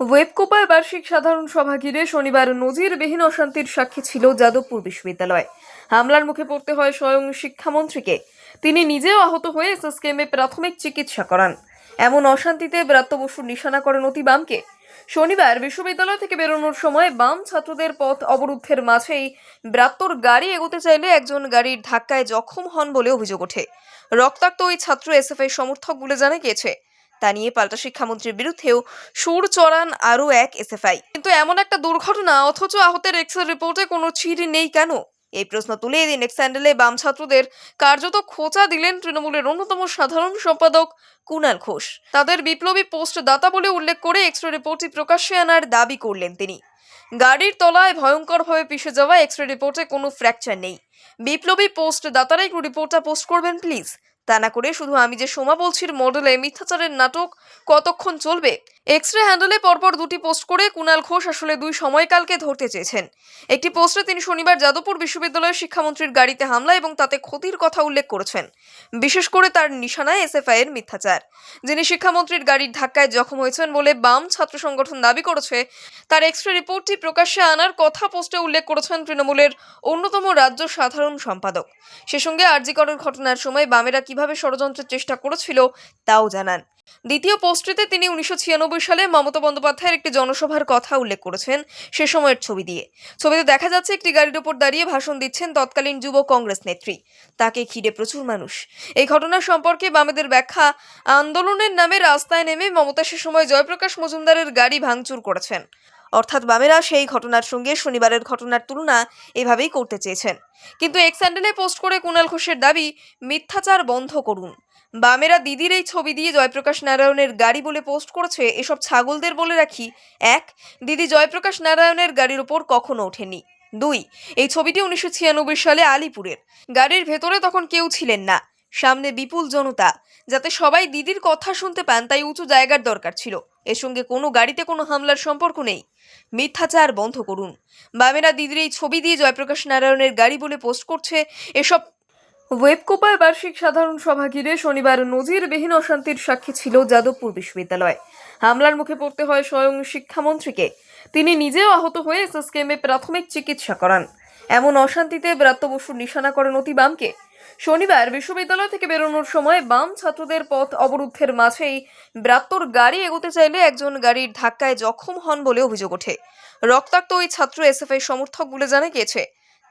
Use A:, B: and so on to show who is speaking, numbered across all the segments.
A: ওয়েবকোপায় বার্ষিক সাধারণ সভা ঘিরে শনিবার নজিরবিহীন অশান্তির সাক্ষী ছিল যাদবপুর বিশ্ববিদ্যালয়। হামলার মুখে পড়তে হয় স্বয়ং শিক্ষামন্ত্রীকে। তিনি নিজেও আহত হয়ে এসএসকেএমে প্রাথমিক চিকিৎসা করান। এমন অশান্তিতে ব্রাত্য বসুর নিশানা করেন অতি বামকে। শনিবার বিশ্ববিদ্যালয় থেকে বেরোনোর সময় বাম ছাত্রদের পথ অবরুদ্ধের মাঝেই ব্রাত্যর গাড়ি এগোতে চাইলে একজন গাড়ির ধাক্কায় জখম হন বলে অভিযোগ ওঠে। রক্তাক্ত ওই ছাত্র এসএফআই সমর্থক বলে জানা গিয়েছে। তা নিয়ে পাল্টা শিক্ষামন্ত্রীর বিরুদ্ধেও সুর চড়ান আরও এক এসএফআই। কিন্তু এমন একটা দুর্ঘটনা, অথচ আহতের এক্সের রিপোর্টে কোনো চির নেই কেন? এই প্রশ্ন তুলে এদিন এক স্যান্ডেলে বাম ছাত্রদের কার্যত খোঁচা দিলেন তৃণমূলের অন্যতম সাধারণ সম্পাদক কুনাল ঘোষ। তাদের বিপ্লবী পোস্ট দাতা বলে উল্লেখ করে এক্সরে রিপোর্টটি প্রকাশ্যে আনার দাবি করলেন তিনি। গাড়ির তলায় ভয়ঙ্করভাবে পিষে যাওয়া এক্সরে রিপোর্টে কোনো ফ্র্যাকচার নেই। বিপ্লবী পোস্ট দাতারাই রিপোর্টটা পোস্ট করবেন প্লিজ তা না করে শুধু আমি যে সোমা বলছির মডেলে মিথ্যাচারের নাটক কতক্ষণ চলবে? এক্সরে হ্যান্ডেলে পরপর দুটি পোস্ট করে কুণাল ঘোষ আসলে দুই সময়কালকে ধরতে চেয়েছেন। একটি পোস্টে তিনি শনিবার যাদবপুর বিশ্ববিদ্যালয়ের শিক্ষামন্ত্রীর গাড়িতে হামলা এবং তাতে ক্ষতির কথা উল্লেখ করেছেন। বিশেষ করে তার নিশানায় এসএফআই এর মিথ্যাচার। যিনি শিক্ষামন্ত্রীর গাড়ির ধাক্কায় জখম হয়েছেন বলে বাম ছাত্র সংগঠন দাবি করেছে, তার এক্স রে রিপোর্টটি প্রকাশ্যে আনার কথা পোস্টে উল্লেখ করেছেন তৃণমূলের অন্যতম রাজ্য সাধারণ সম্পাদক। সে সঙ্গে আরজিকরের ঘটনার সময় বামেরা কীভাবে ষড়যন্ত্রের চেষ্টা করেছিল, তাও জানান। দ্বিতীয় পোস্টটিতে তিনি উনিশশো ছিয়ানব্বই সালে মমতা বন্দ্যোপাধ্যায়ের একটি জনসভার কথা উল্লেখ করেছেন সে সময়ের ছবি দিয়ে। ছবিতে দেখা যাচ্ছে, একটি গাড়ির ওপর দাঁড়িয়ে ভাষণ দিচ্ছেন তৎকালীন যুব কংগ্রেস নেত্রী। তাকে ঘিরে প্রচুর মানুষ। এই ঘটনা সম্পর্কে বামেদের ব্যাখ্যা, আন্দোলনের নামে রাস্তায় নেমে মমতা সে সময় জয়প্রকাশ মজুমদারের গাড়ি ভাঙচুর করেছেন। অর্থাৎ বামেরা সেই ঘটনার সঙ্গে শনিবারের ঘটনার তুলনা এভাবেই করতে চেয়েছেন। কিন্তু এক্স স্যান্ডেলে পোস্ট করে কুণাল ঘোষের দাবি, মিথ্যাচার বন্ধ করুন। বামেরা দিদির এই ছবি দিয়ে জয়প্রকাশ নারায়ণের গাড়ি বলে পোস্ট করেছে, এসব ছাগলদের বলে রাখি। এক, দিদি জয়প্রকাশ নারায়ণের গাড়ির ওপর কখনো ওঠেনি। দুই, এই ছবিটি উনিশশো ছিয়ানব্বই সালে আলিপুরের। গাড়ির ভেতরে তখন কেউ ছিলেন না। সামনে বিপুল জনতা। যাতে সবাই দিদির কথা শুনতে পান, তাই উঁচু জায়গার দরকার ছিল। এর সঙ্গে কোনো গাড়িতে কোনো হামলার সম্পর্ক নেই। মিথ্যাচার বন্ধ করুন। বামেরা দিদির এই ছবি দিয়ে জয়প্রকাশ নারায়ণের গাড়ি বলে পোস্ট করছে, এসব ওয়েবকোপায় বার্ষিক সাধারণ সভা ঘিরে শনিবার নজিরবিহীন অশান্তির সাক্ষী ছিল যাদবপুর বিশ্ববিদ্যালয়। হামলার মুখে পড়তে হয় স্বয়ং শিক্ষামন্ত্রীকে। তিনি নিজেও আহত হয়ে এসএসকেএমে প্রাথমিক চিকিৎসা করান। এমন অশান্তিতে ব্রাত্য বসুর নিশানা করেন অতি বামকে। শনিবার বিশ্ববিদ্যালয় থেকে বেরোনোর সময় বাম ছাত্রদের পথ অবরুদ্ধের মাঝেই ব্রাত্যর গাড়ি এগোতে চাইলে একজন গাড়ির ধাক্কায় জখম হন বলে অভিযোগ ওঠে। রক্তাক্ত ওই ছাত্র এসএফআই সমর্থক বলে জানা গিয়েছে।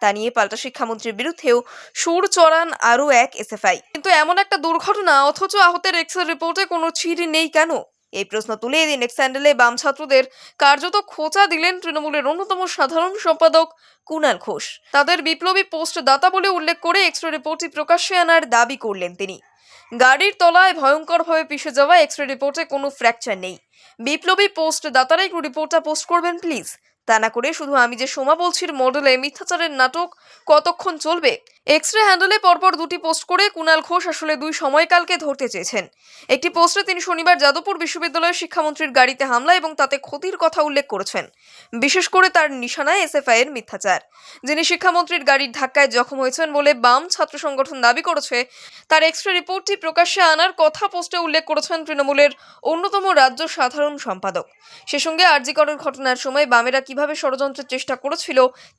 A: তা নিয়ে পাল্টা শিক্ষামন্ত্রীর বিরুদ্ধেও সুর চড়ান আরও এক এসএফআই। কিন্তু এমন একটা দুর্ঘটনা, অথচ আহতের এক্সের রিপোর্টে কোনো চির নেই কেন? এই প্রশ্ন তুলে এদিন এক স্যান্ডেলে বাম ছাত্রদের কার্যত খোঁচা দিলেন তৃণমূলের অন্যতম সাধারণ সম্পাদক কুনাল ঘোষ। তাদের বিপ্লবী পোস্ট দাতা বলে উল্লেখ করে এক্সরে রিপোর্টটি প্রকাশ্যে আনার দাবি করলেন তিনি। গাড়ির তলায় ভয়ঙ্করভাবে পিষে যাওয়া এক্সরে রিপোর্টে কোনো ফ্র্যাকচার নেই। বিপ্লবী পোস্ট দাতারা একটু রিপোর্টটা পোস্ট করবেন প্লিজ তা না করে শুধু আমি যে সোমা বলছির মডেলে মিথ্যাচারের নাটক কতক্ষণ চলবে? এক্সরে হ্যান্ডেলে পরপর দুটি পোস্ট করে কুণাল ঘোষ আসলে দুই সময়কালকে ধরতে চেয়েছেন। একটি পোস্টে তিনি শনিবার যাদবপুর বিশ্ববিদ্যালয়ের শিক্ষামন্ত্রীর গাড়িতে হামলা এবং তাতে ক্ষতির কথা উল্লেখ করেছেন। বিশেষ করে তার নিশানায় এসএফআই এর মিথ্যাচার। যিনি শিক্ষামন্ত্রীর গাড়ির ধাক্কায় জখম হয়েছেন বলে বাম ছাত্র সংগঠন দাবি করেছে, তার এক্স রে রিপোর্টটি প্রকাশ্যে আনার কথা পোস্টে উল্লেখ করেছেন তৃণমূলের অন্যতম রাজ্য সাধারণ সম্পাদক। সে সঙ্গে আরজিকরের ঘটনার সময় বামেরা কীভাবে ষড়যন্ত্রের চেষ্টা করেছিল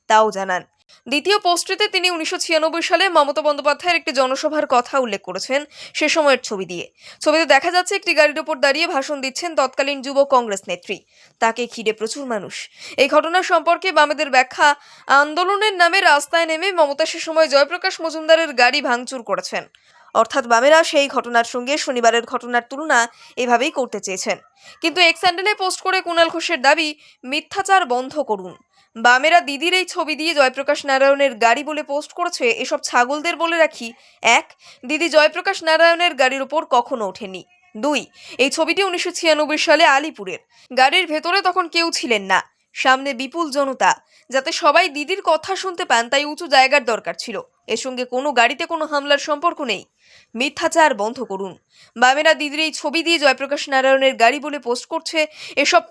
A: তাও জানান। দ্বিতীয় পোস্টটিতে তিনি উনিশশো ছিয়ানব্বই সালে মমতা বন্দ্যোপাধ্যায়ের একটি জনসভার কথা উল্লেখ করেছেন সে সময়ের ছবি দিয়ে। ছবিতে দেখা যাচ্ছে একটি গাড়ির ওপর দাঁড়িয়ে ভাষণ দিচ্ছেন তৎকালীন যুব কংগ্রেস নেত্রী। তাকে ঘিরে প্রচুর মানুষ। এই ঘটনা সম্পর্কে বামেদের ব্যাখ্যা, আন্দোলনের নামে রাস্তায় নেমে মমতা সে সময় জয়প্রকাশ মজুমদারের গাড়ি ভাঙচুর করেছেন। অর্থাৎ বামেরা সেই ঘটনার সঙ্গে শনিবারের ঘটনার তুলনা এভাবেই করতে চেয়েছেন। কিন্তু এক্স স্যান্ডেলে পোস্ট করে কুণাল ঘোষের দাবি, মিথ্যাচার বন্ধ করুন। বামেরা দিদির এই ছবি দিয়ে জয়প্রকাশ নারায়ণের গাড়ি বলে পোস্ট করেছে, এসব ছাগলদের বলে রাখি। এক, দিদি জয়প্রকাশ নারায়ণের গাড়ির ওপর কখনো ওঠেনি। দুই, এই ছবিটি উনিশশো ছিয়ানব্বই সালে আলিপুরের। গাড়ির ভেতরে তখন কেউ ছিলেন না। সামনে বিপুল জনতা। যাতে সবাই দিদির কথা শুনতে পান, তাই উঁচু জায়গার দরকার ছিল। এর সঙ্গে কোনো গাড়িতে কোনো হামলার সম্পর্ক নেই। মিথ্যাচার বন্ধ করুন। বামেরা দিদির এই ছবি দিয়ে জয়প্রকাশ নারায়ণের গাড়ি বলে পোস্ট করছে, এসব